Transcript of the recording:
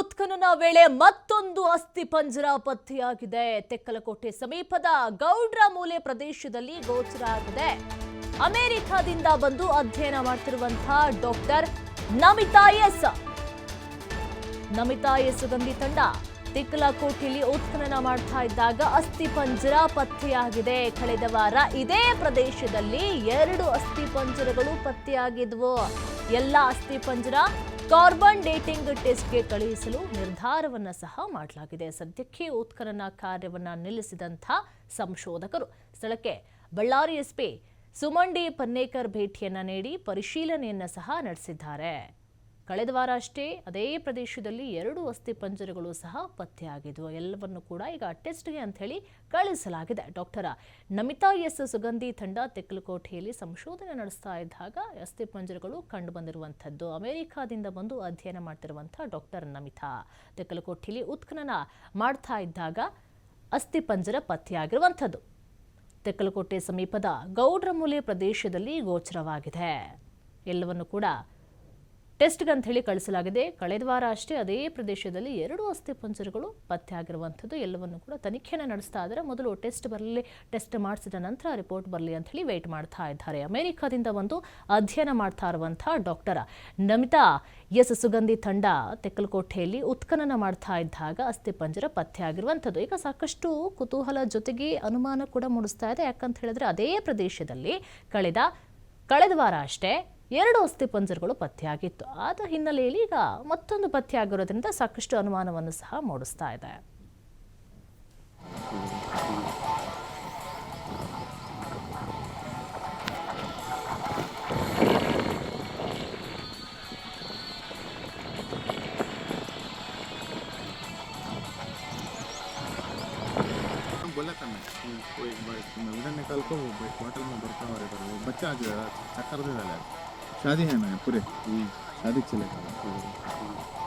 ಉತ್ಖನನ ವೇಳೆ ಮತ್ತೊಂದು ಅಸ್ಥಿ ಪಂಜರ ಪತ್ತೆಯಾಗಿದೆ ತೆಕ್ಕಲಕೋಟೆ ಸಮೀಪದ ಗೌಡ್ರ ಮೂಲೆ ಪ್ರದೇಶದಲ್ಲಿ ಗೋಚರ ಆಗಿದೆ. ಅಮೆರಿಕದಿಂದ ಬಂದು ಅಧ್ಯಯನ ಮಾಡ್ತಿರುವಂತಹ doctor Namita S. Namita S Gandhi ತಂಡ ತಿಕ್ಕಲಕೋಟೆಯಲ್ಲಿ ಉತ್ಖನನ ಮಾಡ್ತಾ ಇದ್ದಾಗ ಅಸ್ಥಿ ಪಂಜರ ಪತ್ತೆಯಾಗಿದೆ ಕಳೆದ ವಾರ ಇದೇ ಪ್ರದೇಶದಲ್ಲಿ ಎರಡು ಅಸ್ಥಿ ಪಂಜರಗಳು ಪತ್ತೆಯಾಗಿದ್ವು. ಎಲ್ಲ ಅಸ್ಥಿ ಪಂಜರ ಕಾರ್ಬನ್ ಡೇಟಿಂಗ್ ಟೆಸ್ಟ್ಗೆ ಕಳುಹಿಸಲು ನಿರ್ಧಾರವನ್ನು ಸಹ ಮಾಡಲಾಗಿದೆ. ಸದ್ಯಕ್ಕೆ ಉತ್ಖನನ ಕಾರ್ಯವನ್ನು ನಿಲ್ಲಿಸಿದಂಥ ಸಂಶೋಧಕರು. ಸ್ಥಳಕ್ಕೆ ಬಳ್ಳಾರಿ ಎಸ್ಪಿ ಸುಮಂಡಿ ಪನ್ನೇಕರ್ ಭೇಟಿಯನ್ನ ನೀಡಿ ಪರಿಶೀಲನೆಯನ್ನು ಸಹ ನಡೆಸಿದ್ದಾರೆ. ಕಳೆದ ವಾರ ಅಷ್ಟೇ ಅದೇ ಪ್ರದೇಶದಲ್ಲಿ ಎರಡು ಅಸ್ಥಿ ಪಂಜರಗಳು ಸಹ ಪತ್ತೆಯಾಗಿದ್ವು ಎಲ್ಲವನ್ನು ಕೂಡ ಈಗ ಟೆಸ್ಟ್ಗೆ ಅಂತ ಹೇಳಿ ಕಳಿಸಲಾಗಿದೆ. ಡಾಕ್ಟರ ನಮಿತಾ ಎಸ್ ಸುಗಂಧಿ ತಂಡ ತೆಕ್ಕಲಕೋಟೆಯಲ್ಲಿ ಸಂಶೋಧನೆ ನಡೆಸ್ತಾ ಇದ್ದಾಗ ಅಸ್ಥಿ ಪಂಜರಗಳು ಕಂಡು ಬಂದಿರುವಂಥದ್ದು. ಅಮೆರಿಕಾದಿಂದ ಬಂದು ಅಧ್ಯಯನ ಮಾಡ್ತಿರುವಂಥ ಡಾಕ್ಟರ್ ನಮಿತಾ ತೆಕ್ಕಲಕೋಟೆಯಲ್ಲಿ ಉತ್ಖನನ ಮಾಡ್ತಾ ಇದ್ದಾಗ ಅಸ್ಥಿ ಪಂಜರ ಪತ್ತೆಯಾಗಿರುವಂಥದ್ದು. ತೆಕ್ಕಲಕೋಟೆ ಸಮೀಪದ ಗೌಡ್ರಮೂಲೆ ಪ್ರದೇಶದಲ್ಲಿ ಗೋಚರವಾಗಿದೆ. ಎಲ್ಲವನ್ನು ಕೂಡ ಟೆಸ್ಟ್ಗೆ ಅಂತ ಹೇಳಿ ಕಳಿಸಲಾಗಿದೆ. ಕಳೆದ ವಾರ ಅಷ್ಟೇ ಅದೇ ಪ್ರದೇಶದಲ್ಲಿ ಎರಡು ಅಸ್ಥಿ ಪಂಜರಗಳು ಪತ್ತೆ ಆಗಿರುವಂಥದ್ದು. ಎಲ್ಲವನ್ನು ಕೂಡ ತನಿಖೆನ ನಡೆಸ್ತಾ ಇದ್ದಾರೆ. ಮೊದಲು ಟೆಸ್ಟ್ ಬರಲಿ, ಟೆಸ್ಟ್ ಮಾಡಿಸಿದ ನಂತರ ರಿಪೋರ್ಟ್ ಬರಲಿ ಅಂತ ಹೇಳಿ ವೆಯ್ಟ್ ಮಾಡ್ತಾ ಇದ್ದಾರೆ. ಅಮೆರಿಕದಿಂದ ಒಂದು ಅಧ್ಯಯನ ಮಾಡ್ತಾ ಇರುವಂಥ ಡಾಕ್ಟರ್ ನಮಿತಾ ಎಸ್. ಸುಗಂಧಿ ತಂಡ ತೆಕ್ಕಲಕೋಟೆಯಲ್ಲಿ ಉತ್ಖನನ ಮಾಡ್ತಾ ಇದ್ದಾಗ ಅಸ್ಥಿ ಪಂಜರ ಪತ್ತೆ ಆಗಿರುವಂಥದ್ದು. ಈಗ ಸಾಕಷ್ಟು ಕುತೂಹಲ ಜೊತೆಗೆ ಅನುಮಾನ ಕೂಡ ಮೂಡಿಸ್ತಾ ಇದೆ. ಯಾಕಂತ ಹೇಳಿದ್ರೆ ಅದೇ ಪ್ರದೇಶದಲ್ಲಿ ಕಳೆದ ಕಳೆದ ವಾರ ಅಷ್ಟೇ ಎರಡು ಅಸ್ಥಿ ಪಂಜರಗಳು ಪತ್ತೆಯಾಗಿತ್ತು ಆದ ಹಿನ್ನೆಲೆಯಲ್ಲಿ ಈಗ ಮತ್ತೊಂದು ಪತ್ತೆಯಾಗಿರೋದ್ರಿಂದ ಸಾಕಷ್ಟು ಅನುಮಾನವನ್ನು ಸಹ ಮೂಡಿಸ್ತಾ ಇದೆ बोला था मैं कोई मेल्डन निकाल को वो बॉटल में भरता हुआ रहता है वो बच्चा जो है चक्कर दे डाला है शादी है ना पूरे शादी चलेगा